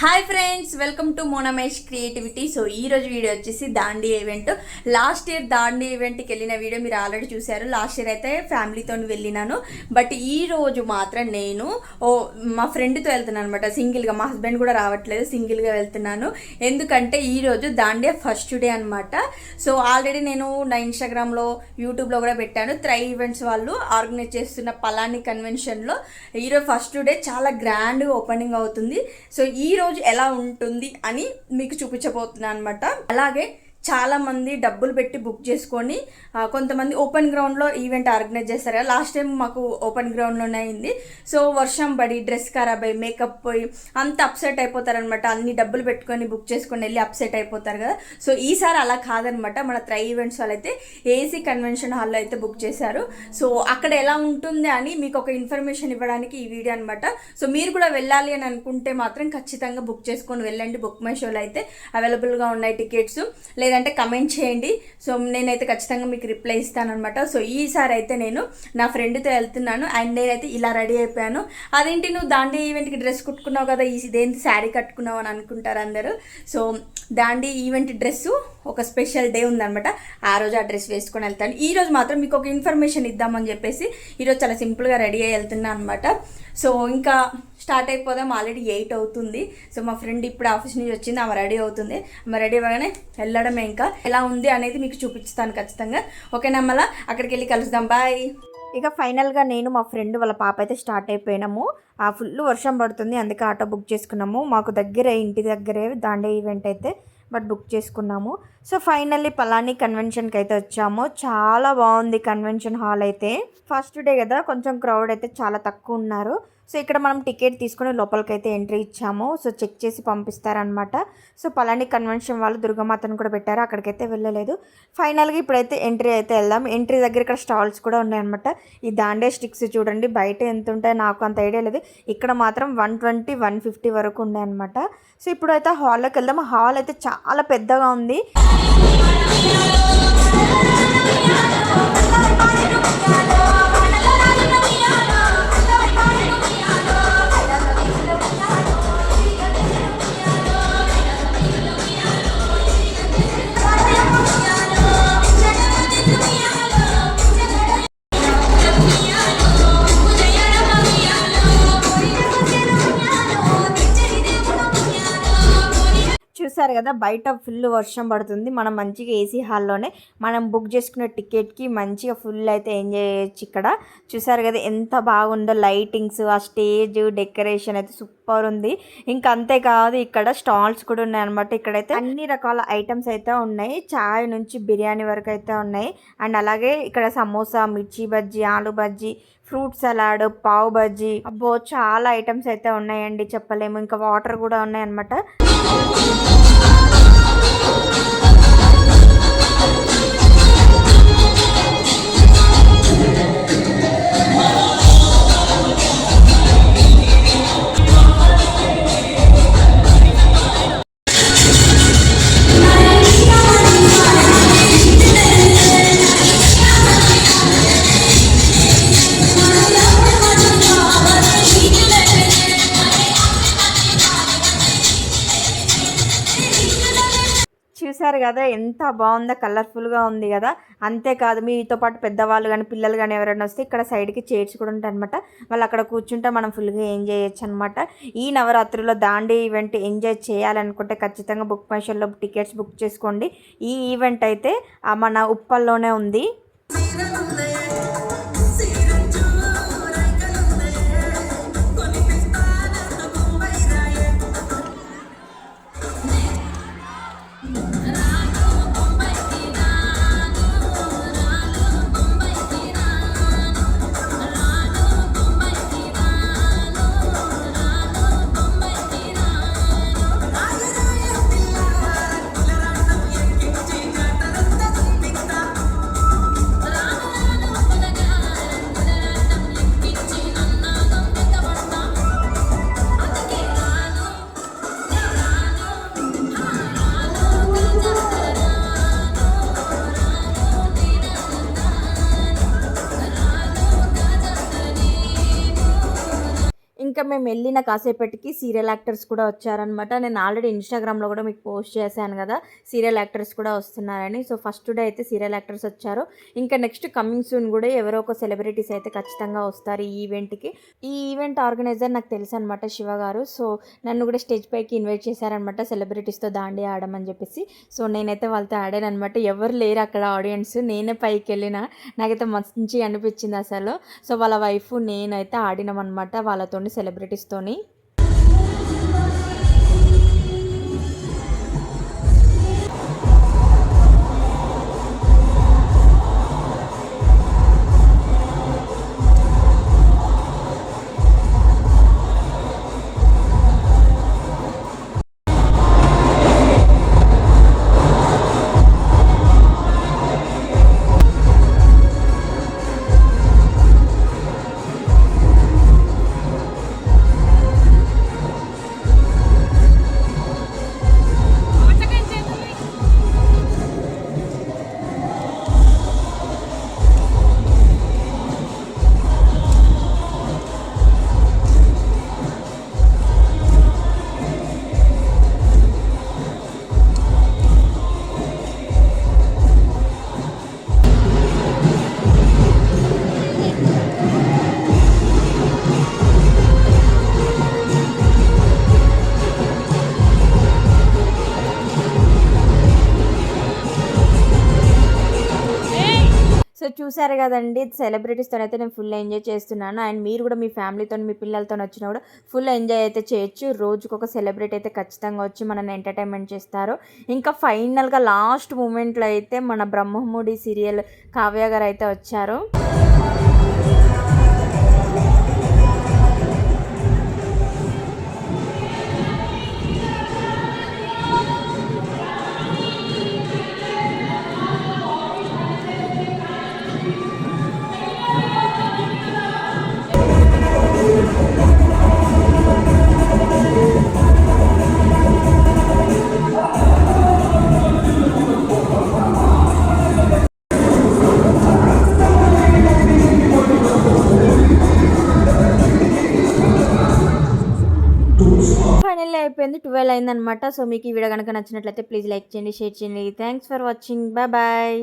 Hi friends welcome to Monamesh creativity so ఈ రోజు video వచ్చేసి Dandi event last year Dandi ఈవెంట్కి వెళ్ళిన వీడియో మీరు ఆల్రెడీ చూశారు. లాస్ట్ ఇయర్ అయితే ఫ్యామిలీతో వెళ్ళినాను. బట్ ఈ రోజు మాత్రం నేను ఓ మా ఫ్రెండ్తో వెళ్తున్నాను అనమాట సింగిల్గా మా హస్బెండ్ కూడా రావట్లేదు సింగిల్గా వెళ్తున్నాను. ఎందుకంటే ఈ రోజు దాండియా ఫస్ట్ డే అనమాట సో ఆల్రెడీ నేను నా ఇన్స్టాగ్రామ్లో యూట్యూబ్లో కూడా పెట్టాను. త్రై ఈవెంట్స్ వాళ్ళు ఆర్గనైజ్ చేస్తున్న పలాని కన్వెన్షన్లో ఈరోజు ఫస్ట్ డే చాలా గ్రాండ్గా ఓపెనింగ్ అవుతుంది. సో ఈ రోజు ఎలా ఉంటుంది అని మీకు చూపించబోతున్నాను అనమాట అలాగే చాలామంది డబ్బులు పెట్టి బుక్ చేసుకొని కొంతమంది ఓపెన్ గ్రౌండ్లో ఈవెంట్ ఆర్గనైజ్ చేస్తారు కదా. లాస్ట్ టైం మాకు ఓపెన్ గ్రౌండ్లోనే అయింది. సో వర్షం పడి డ్రెస్ ఖరాబ్ అయ్యి మేకప్ పోయి అంత అప్సెట్ అయిపోతారనమాట అన్ని డబ్బులు పెట్టుకొని బుక్ చేసుకొని వెళ్ళి అప్సెట్ అయిపోతారు కదా. సో ఈసారి అలా కాదనమాట మన త్రై ఈవెంట్స్ వాళ్ళు అయితే ఏసీ కన్వెన్షన్ హాల్లో అయితే బుక్ చేశారు. సో అక్కడ ఎలా ఉంటుంది అని మీకు ఒక ఇన్ఫర్మేషన్ ఇవ్వడానికి ఈ వీడియో అనమాట సో మీరు కూడా వెళ్ళాలి అని అనుకుంటే మాత్రం ఖచ్చితంగా బుక్ చేసుకొని వెళ్ళండి. బుక్ మై షోలో అయితే అవైలబుల్గా ఉన్నాయి టికెట్స్ లేదంటే కమెంట్ చేయండి. సో నేనైతే ఖచ్చితంగా మీకు రిప్లై ఇస్తానమాట సో ఈసారి అయితే నేను నా ఫ్రెండ్తో వెళ్తున్నాను. అండ్ నేనైతే ఇలా రెడీ అయిపోయాను. అదేంటి నువ్వు దాండి ఈవెంట్కి డ్రెస్ కుట్టుకున్నావు కదా? ఇదేంటి శారీ కట్టుకున్నావు అని అనుకుంటారు అందరూ. సో దాండి ఈవెంట్ డ్రెస్సు ఒక స్పెషల్ డే ఉందనమాట ఆ రోజు ఆ డ్రెస్ వేసుకొని వెళ్తాను. ఈ రోజు మాత్రం మీకు ఒక ఇన్ఫర్మేషన్ ఇద్దామని చెప్పేసి ఈరోజు చాలా సింపుల్గా రెడీ అయ్యి వెళ్తున్నాను అనమాట సో ఇంకా స్టార్ట్ అయిపోదాం. ఆల్రెడీ ఎయిట్ అవుతుంది. సో మా ఫ్రెండ్ ఇప్పుడు ఆఫీస్ నుంచి వచ్చింది. ఆమె రెడీ అవుతుంది. ఆమె రెడీ అవ్వగానే వెళ్ళడమే ఇంకా. ఎలా ఉంది అనేది మీకు చూపిస్తాను ఖచ్చితంగా. ఓకేనా మళ్ళీ అక్కడికి వెళ్ళి కలుద్దాం. బాయ్. ఇక ఫైనల్గా నేను మా ఫ్రెండ్ వాళ్ళ పాప అయితే స్టార్ట్ అయిపోయినాము. ఆ ఫుల్ వర్షం పడుతుంది. అందుకే ఆటో బుక్ చేసుకున్నాము. మాకు దగ్గరే ఇంటి దగ్గరే దాండే ఈవెంట్ అయితే బట్ బుక్ చేసుకున్నాము. సో ఫైనల్లీ పలాని కన్వెన్షన్కి అయితే వచ్చాము. చాలా బాగుంది కన్వెన్షన్ హాల్ అయితే. ఫస్ట్ డే కదా కొంచెం క్రౌడ్ అయితే చాలా తక్కువ ఉన్నారు. సో ఇక్కడ మనం టికెట్ తీసుకుని లోపలికి అయితే ఎంట్రీ ఇచ్చాము. సో చెక్ చేసి పంపిస్తారనమాట సో పలాని కన్వెన్షన్ వాళ్ళు దుర్గమాతను కూడా పెట్టారు. అక్కడికైతే వెళ్ళలేదు. ఫైనల్గా ఇప్పుడైతే ఎంట్రీ అయితే వెళ్దాం. ఎంట్రీ దగ్గర ఇక్కడ స్టాల్స్ కూడా ఉన్నాయన్నమాట. ఈ దాండే స్టిక్స్ చూడండి. బయట ఎంత ఉంటాయి నాకు అంత ఐడియా లేదు. ఇక్కడ మాత్రం వన్ ట్వంటీ వన్ ఫిఫ్టీ వరకు ఉన్నాయన్నమాట. సో ఇప్పుడైతే హాల్లోకి వెళ్దాం. హాల్ అయితే చాలా పెద్దగా ఉంది. చూసారు కదా బయట ఫుల్ వర్షం పడుతుంది. మనం మంచిగా ఏసీ హాల్లోనే మనం బుక్ చేసుకున్న టికెట్కి మంచిగా ఫుల్ అయితే ఎంజాయ్ చేయొచ్చు ఇక్కడ. చూసారు కదా ఎంత బాగుందో లైటింగ్స్ ఆ స్టేజ్ డెకరేషన్ అయితే సూపర్ ఉంది. ఇంకా అంతేకాదు ఇక్కడ స్టాల్స్ కూడా ఉన్నాయి అనమాట ఇక్కడైతే అన్ని రకాల ఐటమ్స్ అయితే ఉన్నాయి. చాయ్ నుంచి బిర్యానీ వరకు అయితే ఉన్నాయి. అండ్ అలాగే ఇక్కడ సమోసా మిర్చి బజ్జీ ఆలు బజ్జీ ఫ్రూట్ సలాడ్ పావ్ బజ్జీ. అబ్బో చాలా ఐటమ్స్ అయితే ఉన్నాయండి చెప్పలేము. ఇంకా వాటర్ కూడా ఉన్నాయి「なんだって」చూసారు కదా ఎంత బాగుందో కలర్ఫుల్గా ఉంది కదా. అంతేకాదు మీతో పాటు పెద్దవాళ్ళు కానీ పిల్లలు కానీ ఎవరైనా వస్తే ఇక్కడ సైడ్కి చైర్స్ కూడా ఉంటాయి అనమాట వాళ్ళు అక్కడ కూర్చుంటే మనం ఫుల్గా ఎంజాయ్ చేయొచ్చు అనమాట ఈ నవరాత్రిలో దాండి ఈవెంట్ ఎంజాయ్ చేయాలనుకుంటే ఖచ్చితంగా బుక్ మైషన్లో టికెట్స్ బుక్ చేసుకోండి. ఈ ఈవెంట్ అయితే మన ఉప్పల్లోనే ఉంది. ఇంకా మేము వెళ్ళిన కాసేపటికి సీరియల్ యాక్టర్స్ కూడా వచ్చారనమాట నేను ఆల్రెడీ ఇన్స్టాగ్రామ్లో కూడా మీకు పోస్ట్ చేశాను కదా సీరియల్ యాక్టర్స్ కూడా వస్తున్నారని. సో ఫస్ట్ డే అయితే సీరియల్ యాక్టర్స్ వచ్చారు. ఇంకా నెక్స్ట్ కమింగ్ సూన్ కూడా ఎవరో ఒక సెలబ్రిటీస్ అయితే ఖచ్చితంగా వస్తారు ఈ ఈవెంట్కి. ఈ ఈవెంట్ ఆర్గనైజర్ నాకు తెలుసు అనమాట శివ గారు. సో నన్ను కూడా స్టేజ్ పైకి ఇన్వైట్ చేశారనమాట సెలబ్రిటీస్తో దాండి ఆడమని చెప్పేసి. సో నేనైతే వాళ్ళతో ఆడాను అనమాట ఎవరు లేరు అక్కడ ఆడియన్స్. నేనే పైకి వెళ్ళిన నాకైతే మంచి అనిపించింది అసలు. సో వాళ్ళ వైఫ్ నేనైతే ఆడినాం వాళ్ళతో సెలబ్రిటీ సెలబ్రిటీస్తోని చూసారు కదండి. సెలబ్రిటీస్తో అయితే నేను ఫుల్ ఎంజాయ్ చేస్తున్నాను. అండ్ మీరు కూడా మీ ఫ్యామిలీతో మీ పిల్లలతో వచ్చినా కూడా ఫుల్ ఎంజాయ్ అయితే చేయొచ్చు. రోజుకొక ఒక సెలబ్రిటీ అయితే ఖచ్చితంగా వచ్చి మనల్ని ఎంటర్టైన్మెంట్ చేస్తారు. ఇంకా ఫైనల్గా లాస్ట్ మూమెంట్లో అయితే మన బ్రహ్మముడి సీరియల్ కావ్య గారు అయితే వచ్చారు. అయిపోయింది ట్వెల్వ్ అయిందనమాట. సో మీకు ఈ వీడియో కనుక నచ్చినట్లయితే ప్లీజ్ లైక్ చేయండి షేర్ చేయండి. Thanks for watching bye bye